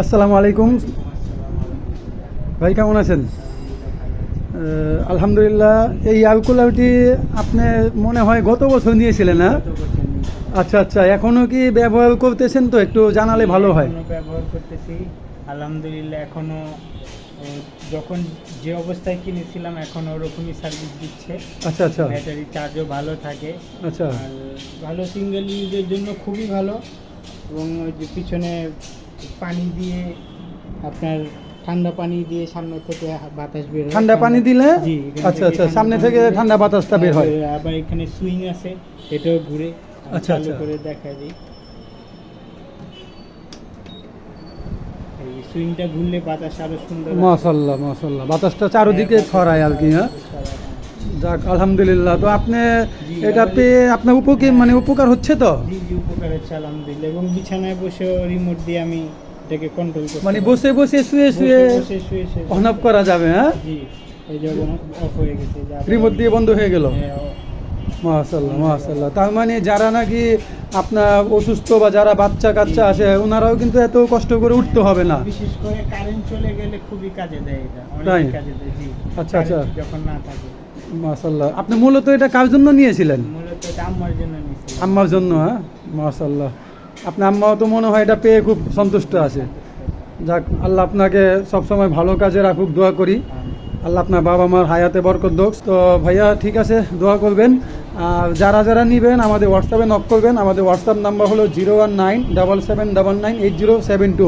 আসসালামু আলাইকুম। ভাই কেমন আছেন? আলহামদুলিল্লাহ এই আলকুলাউটি আপনি মনে হয় গত বছর নিয়েছিলেন না? আচ্ছা আচ্ছা এখনও কি ব্যবহার করতেছেন তো? একটু জানালে ভালো হয়। ব্যবহার করতেছি। আলহামদুলিল্লাহ এখনও যখন যে অবস্থায় কিনেছিলাম এখন ওরকমই সার্ভিস দিচ্ছে। আচ্ছা আচ্ছা। ব্যাটারি চার্জও ভালো থাকে। আচ্ছা। ভালো সিঙ্গেল ইউজের জন্য খুবই ভালো। এবং ওই যে পিছনে পানি দিয়ে আপনার ঠান্ডা পানি দিয়ে সামনে থেকে বাতাস বের হয়। ঠান্ডা পানি দিলে? আচ্ছা আচ্ছা সামনে থেকে ঠান্ডা বাতাসটা বের হয়। আবার এখানে সুইং আছে এটাও ঘুরে আচ্ছা, আচ্ছা। করে দেখা দিই এই সুইংটা ঘুরলে বাতাস আরও সুন্দর আসে। মাশাল্লাহ মাশাল্লাহ। বাতাসটা চারোদিকে হ্যাঁ, ছড়ায় আর কি হ্যাঁ? যাক আলহামদুলিল্লাহ। তো আপনি এটা পেয়ে আপনার উপকার মানে উপকার হচ্ছে তো? জি জি উপকার হচ্ছে আলহামদুলিল্লাহ। এবং বিছানায় বসে রিমোট দিয়ে আমি এটাকে কন্ট্রোল করতে মানে বসে বসে শুয়ে শুয়ে বসে শুয়ে শুয়ে অন অফ করা যাবে হ্যাঁ? জি এই যখন অফ হয়ে গেছে রিমোট দিয়ে বন্ধ হয়ে গেল? হ্যাঁ, মাশাল্লাহ মাশাল্লাহ তার মানে যারা নাকি আপনার অসুস্থ বা যারা বাচ্চা কাচ্চা আসে ওনারাও কিন্তু এত কষ্ট করে উঠতে হবে না। বিশেষ করে কারেন্ট চলে গেলে খুবই কাজে দেয় এটা। অনেক কাজে দেয় জি। আচ্ছা, আচ্ছা। যখন না থাকে। মাশাল্লাহ আপনি মূলত এটা কার জন্য নিয়েছিলেন? আম্মার জন্য হ্যাঁ? মাশাল্লাহ আপনার আম্মাও তো মনে হয় এটা পেয়ে খুব সন্তুষ্ট আছে। যাক আল্লাহ আপনাকে সবসময় ভালো কাজে রাখুক দোয়া করি। আল্লাহ আপনার বাবা মার হায়াতে বরকত দোক। তো ভাইয়া ঠিক আছে দোয়া করবেন। আর যারা যারা নেবেন আমাদের হোয়াটসঅ্যাপে নক করবেন। আমাদের হোয়াটসঅ্যাপ নাম্বার হলো zero one nine double seven double nine eight zero seven two